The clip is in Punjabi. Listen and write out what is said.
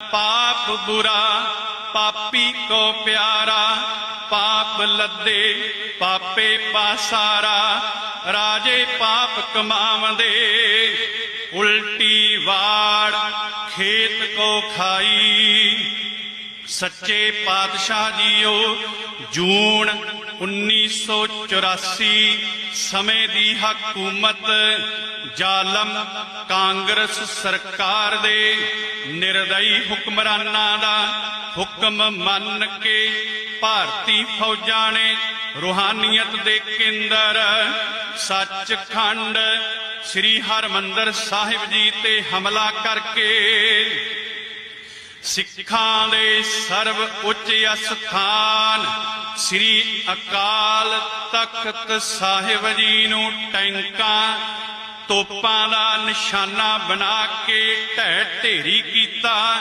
ਪਾਪ ਬੁਰਾ, ਪਾਪੀ ਕੋ ਪਿਆਰਾ, ਪਾਪ ਲੱਦੇ, ਪਾਪੇ ਪਾਸਾਰਾ ਰਾਜੇ ਪਾਪ ਕਮਾਵੰਦੇ। ਉਲਟੀ ਵਾੜ ਖੇਤ ਕੋ ਖਾਈ ਸੱਚੇ ਪਾਤਸ਼ਾਹ ਜੀਓ, ਜੂਨ 1984 ਸਮੇਂ ਦੀ ਹਕੂਮਤ ਜ਼ਾਲਮ ਕਾਂਗਰਸ ਸਰਕਾਰ ਦੇ ਨਿਰਦਈ ਹੁਕਮਰਾਨਾਂ ਦਾ ਹੁਕਮ ਮੰਨ ਕੇ ਭਾਰਤੀ ਫੌਜਾਂ ਨੇ ਰੂਹਾਨੀਅਤ ਦੇ ਕੇਂਦਰ ਸੱਚਖੰਡ ਸ੍ਰੀ ਹਰਮੰਦਰ ਸਾਹਿਬ ਜੀ ਤੇ ਹਮਲਾ ਕਰਕੇ ਸਿੱਖਾਂ ਦੇ ਸਰਵ ਉੱਚ ਅਸਥਾਨ ਸ੍ਰੀ ਅਕਾਲ ਤਖਤ ਸਾਹਿਬ ਜੀ ਨੂੰ ਟੈਂਕਾਂ, ਤੋਪਾਂ ਦਾ ਨਿਸ਼ਾਨਾ ਬਣਾ ਕੇ ਢਹਿ ਢੇਰੀ ਕੀਤਾ।